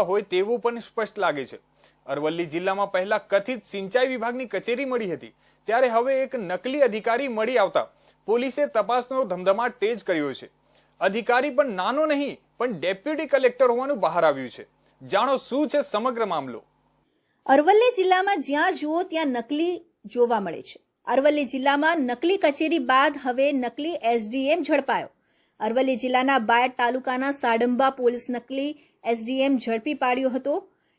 હોય તેવું પણ સ્પષ્ટ લાગે છે. અરવલ્લી જિલ્લામાં પહેલા કથિત સિંચાઈ વિભાગની કચેરી મળી હતી. ત્યારે હવે એક નકલી અધિકારી મળી આવતા પોલીસે તપાસનો ધમધમાટ તેજ કર્યો છે. અધિકારી પણ નાનો નહીં, પણ ડેપ્યુટી કલેક્ટર હોવાનું બહાર આવ્યું છે. જાણો શું છે સમગ્ર મામલો? અરવલ્લી જિલ્લામાં જ્યાં જુઓ ત્યાં નકલી જોવા મળે છે. અરવલ્લી જિલ્લામાં નકલી કચેરી બાદ હવે નકલી એસડીએમ ઝડપાયો. અરવલ્લી જિલ્લાના બાયડ તાલુકાના સાડંબા પોલીસ નકલી એસડીએમ ઝડપી પાડ્યો હતો.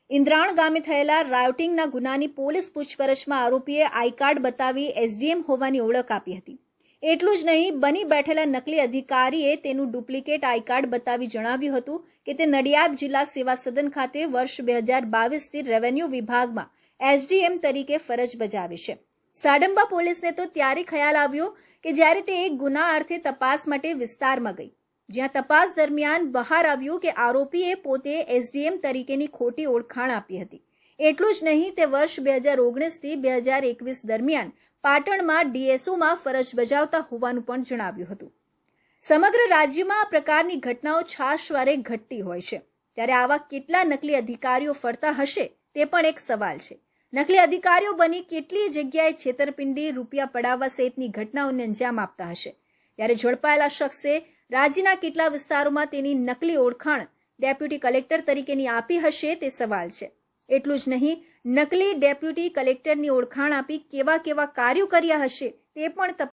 ઇન્દ્રાણ ગામે થયેલા રાયોટિંગના ગુનાની પોલીસ પૂછપરછમાં આરોપીએ આઈ કાર્ડ બતાવી એસડીએમ હોવાની ઓળખ આપી હતી. એટલું જ નહીં, બની બેઠેલા નકલી અધિકારીએ તેનું ડુપ્લિકેટ આઈ કાર્ડ બતાવી જણાવ્યું હતું કે તે નડિયાદ જિલ્લા સેવા સદન ખાતે વર્ષ બે હજાર બાવીસથી રેવન્યુ વિભાગમાં એસડીએમ તરીકે ફરજ બજાવે છે. સાડંબા પોલીસને તો ત્યારે ખ્યાલ આવ્યો કે જ્યારે તે એક ગુના અર્થે તપાસ માટે વિસ્તારમાં ગઈ. જ્યાં તપાસ દરમિયાન બહાર આવ્યું કે આરોપીએ પોતે એસડીએમ તરીકેની ખોટી ઓળખાણ આપી હતી. એટલું જ નહીં, તે વર્ષ બે હજાર ઓગણીસથી બે હજાર એકવીસ દરમિયાન પાટણમાં ડીએસઓમાં ફરજ બજાવતા હોવાનું પણ જણાવ્યું હતું. સમગ્ર રાજ્યમાં આ પ્રકારની ઘટનાઓ છાશવારે ઘટતી હોય છે. ત્યારે આવા કેટલા નકલી અધિકારીઓ ફરતા હશે તે પણ એક સવાલ છે. નકલી અધિકારીઓ બની કેટલી જગ્યાએ છેતરપિંડી, રૂપિયા પડાવવા સહિતની ઘટનાઓને અંજામ આપતા હશે. ત્યારે ઝડપાયેલા શખ્સે રાજ્યના કેટલા વિસ્તારોમાં તેની નકલી ઓળખાણ ડેપ્યુટી કલેક્ટર તરીકેની આપી હશે તે સવાલ છે. એટલું જ નહીં, નકલી ડેપ્યુટી કલેક્ટરની ઓળખાણ આપી કેવા કેવા કાર્યો કર્યા હશે તે પણ